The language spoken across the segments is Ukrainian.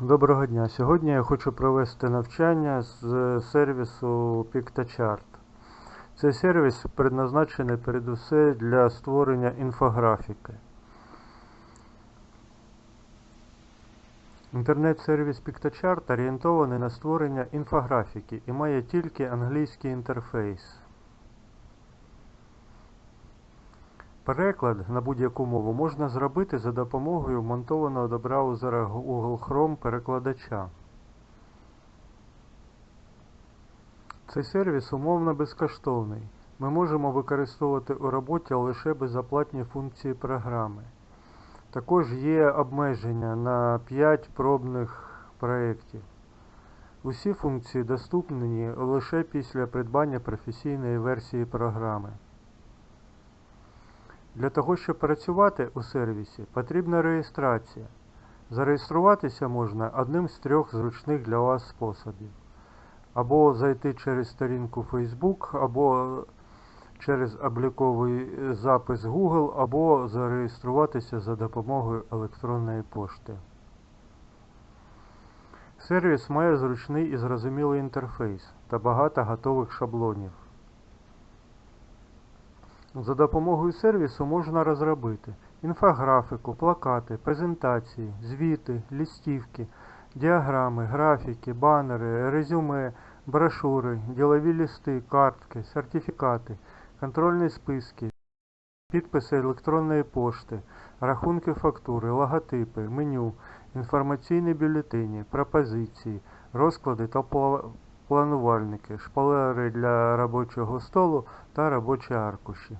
Доброго дня. Сьогодні я хочу провести навчання з сервісу PictoChart. Цей сервіс предназначений передусе для створення інфографіки. Інтернет-сервіс PictoChart орієнтований на створення інфографіки і має тільки англійський інтерфейс. Переклад на будь-яку мову можна зробити за допомогою вмонтованого до браузера Google Chrome перекладача. Цей сервіс умовно безкоштовний. Ми можемо використовувати у роботі лише безоплатні функції програми. Також є обмеження на 5 пробних проєктів. Усі функції доступні лише після придбання професійної версії програми. Для того, щоб працювати у сервісі, потрібна реєстрація. Зареєструватися можна одним з трьох зручних для вас способів. Або зайти через сторінку Facebook, або через обліковий запис Google, або зареєструватися за допомогою електронної пошти. Сервіс має зручний і зрозумілий інтерфейс та багато готових шаблонів. За допомогою сервісу можна розробити інфографіку, плакати, презентації, звіти, листівки, діаграми, графіки, банери, резюме, брошури, ділові листи, картки, сертифікати, контрольні списки, підписи електронної пошти, рахунки фактури, логотипи, меню, інформаційні бюлетені, пропозиції, розклади та планувальники, шпалери для робочого столу та робочі аркуші.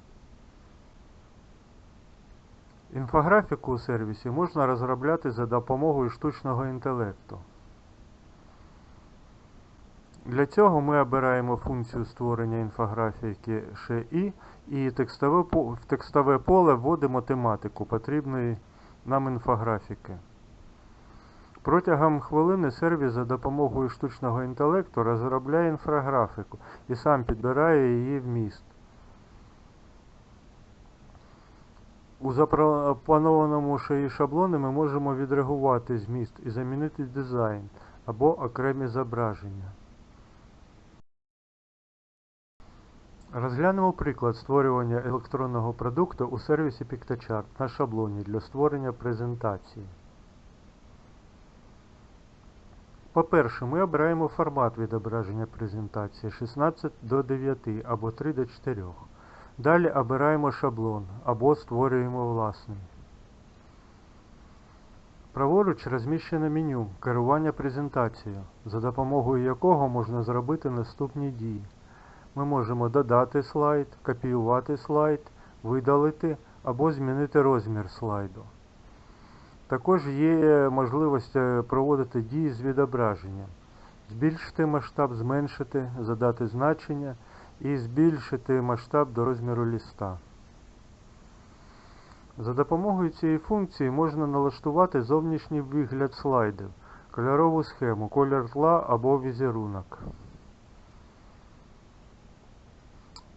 Інфографіку у сервісі можна розробляти за допомогою штучного інтелекту. Для цього ми обираємо функцію створення інфографіки «Ще-І» і текстове, в текстове поле вводимо тематику потрібної нам інфографіки. Протягом хвилини сервіс за допомогою штучного інтелекту розробляє інфографіку і сам підбирає її вміст. У запропонованому шиї шаблони ми можемо відреагувати зміст і замінити дизайн або окремі зображення. Розглянемо приклад створювання електронного продукту у сервісі PictoChart на шаблоні для створення презентації. По-перше, ми обираємо формат відображення презентації 16 до 9 або 3 до 4. Далі обираємо шаблон або створюємо власний. Праворуч розміщено меню керування презентацією, за допомогою якого можна зробити наступні дії. Ми можемо додати слайд, копіювати слайд, видалити або змінити розмір слайду. Також є можливість проводити дії з відображенням, збільшити масштаб, зменшити, задати значення і збільшити масштаб до розміру ліста. За допомогою цієї функції можна налаштувати зовнішній вигляд слайдів, кольорову схему, колір тла або візерунок.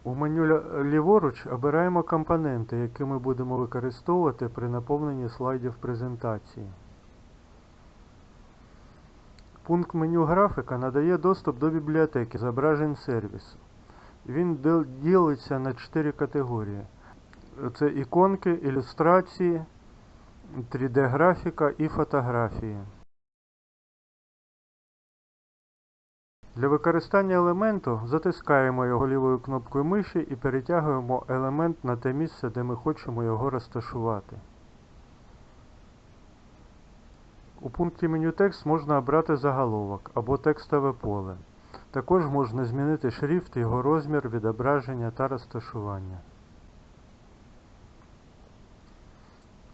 У меню ліворуч обираємо компоненти, які ми будемо використовувати при наповненні слайдів презентації. Пункт меню графіка надає доступ до бібліотеки зображень сервісу. Він ділиться на 4 категорії. Це іконки, ілюстрації, 3D-графіка і фотографії. Для використання елементу затискаємо його лівою кнопкою миші і перетягуємо елемент на те місце, де ми хочемо його розташувати. У пункті меню текст можна обрати заголовок або текстове поле. Також можна змінити шрифт, його розмір, відображення та розташування.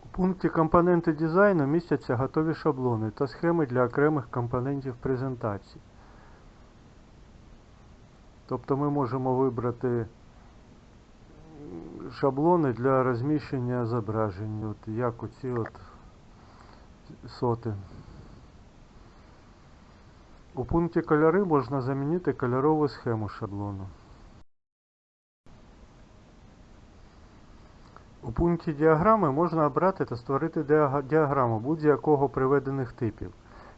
У пункті Компоненти дизайну містяться готові шаблони та схеми для окремих компонентів презентації. Тобто ми можемо вибрати шаблони для розміщення зображень, от як оці от соти. У пункті кольори можна замінити кольорову схему шаблону. У пункті діаграми можна обрати та створити діаграму будь-якого приведених типів.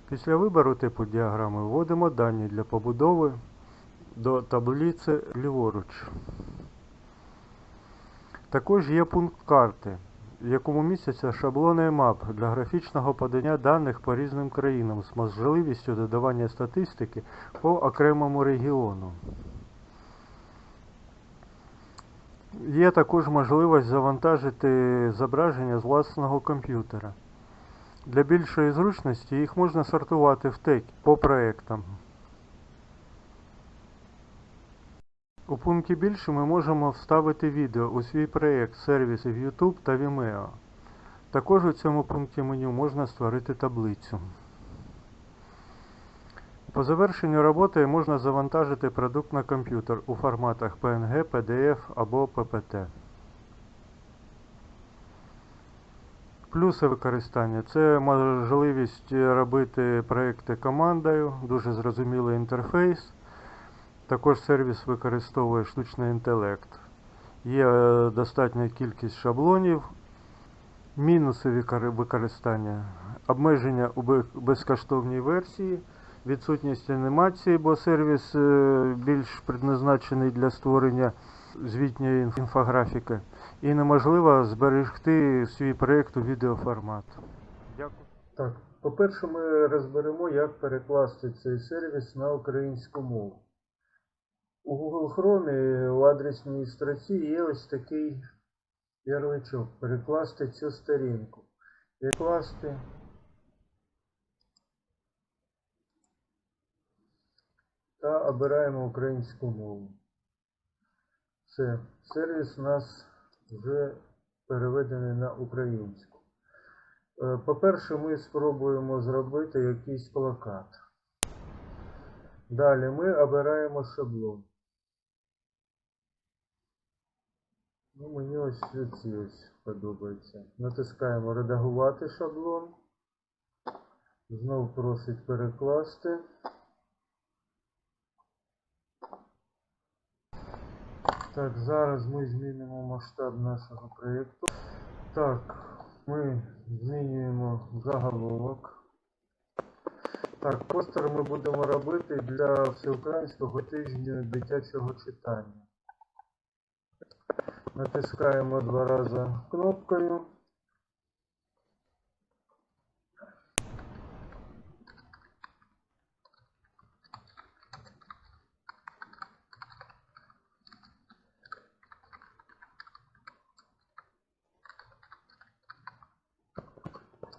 Після вибору типу діаграми вводимо дані для побудови до таблиці ліворуч. Також є пункт карти, в якому містяться шаблони мап для графічного подання даних по різним країнам з можливістю додавання статистики по окремому регіону. Є також можливість завантажити зображення з власного комп'ютера. Для більшої зручності їх можна сортувати в тег по проектам. У пункті більше ми можемо вставити відео у свій проєкт сервісів YouTube та Vimeo. Також у цьому пункті меню можна створити таблицю. По завершенню роботи можна завантажити продукт на комп'ютер у форматах PNG, PDF або PPT. Плюси використання це можливість робити проекти командою, дуже зрозумілий інтерфейс. Також сервіс використовує штучний інтелект. Є е, достатня кількість шаблонів. Мінуси використання. Обмеження у безкоштовній версії, відсутність анімації, бо сервіс е, більш предназначений для створення звітньої інфографіки. І неможливо зберегти свій проєкт у відеоформат. Дякую. Так, по-перше, ми розберемо, як перекласти цей сервіс на українську мову. У Google Chrome у адресній строці є ось такий ярличок. Перекласти цю сторінку. Перекласти. Та обираємо українську мову. Все. Сервіс у нас вже переведений на українську. Е, По-перше, ми спробуємо зробити якийсь плакат. Далі ми обираємо шаблон. Ну, мені ось ці ось подобається. Натискаємо редагувати шаблон. Знов просить перекласти. Так, зараз ми змінимо масштаб нашого проєкту. Так, ми змінюємо заголовок. Так, постер ми будемо робити для всеукраїнського тижня дитячого читання. Натискаємо два рази кнопкою.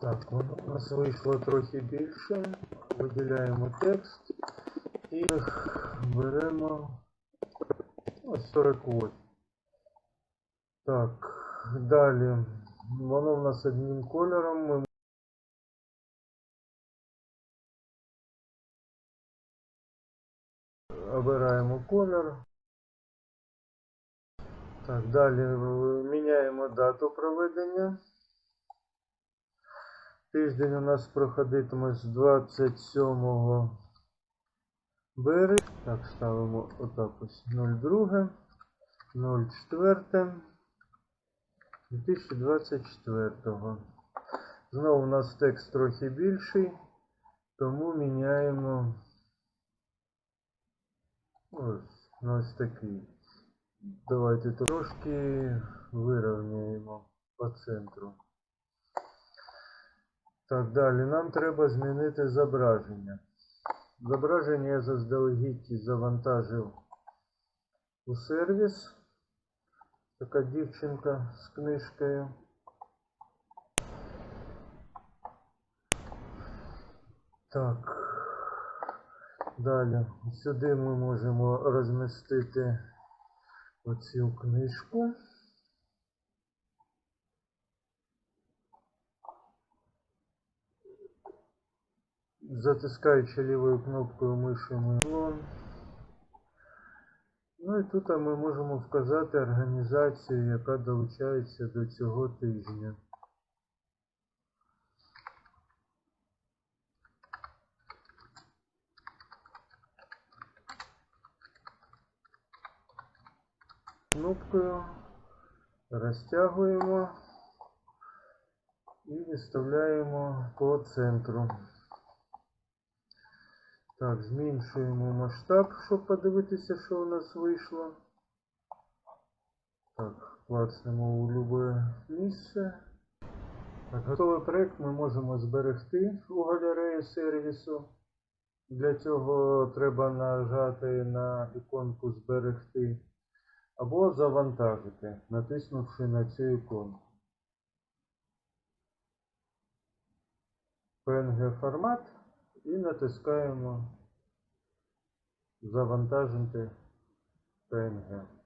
Так, у нас вийшло трохи більше. Виділяємо текст і беремо ось 48. Так, далі. Воно в нас одним кольором. Ми обираємо колір. Так, далі міняємо дату проведення. Тиждень у нас проходитиме з 27 березня. Так, ставимо отак ось 02, 04, 2024. Знову у нас текст трохи більший, тому міняємо ось ось такий. Давайте трошки вирівняємо по центру. Так, далі нам треба змінити зображення. Зображення я заздалегідь завантажив у сервіс. Така дівчинка з книжкою. Так. Далі. Сюди ми можемо розмістити оцю книжку. Затискаючи лівою кнопкою миші ми. Ну і тут ми можемо вказати організацію, яка долучається до цього тижня. Кнопкою розтягуємо і виставляємо по центру. Так, зменшуємо масштаб, щоб подивитися, що у нас вийшло. Так, клацнемо у любе місце. Так, готовий проект ми можемо зберегти у галереї сервісу. Для цього треба нажати на іконку Зберегти або завантажити, натиснувши на цю іконку. PNG формат і натискаємо Завантажити PNG.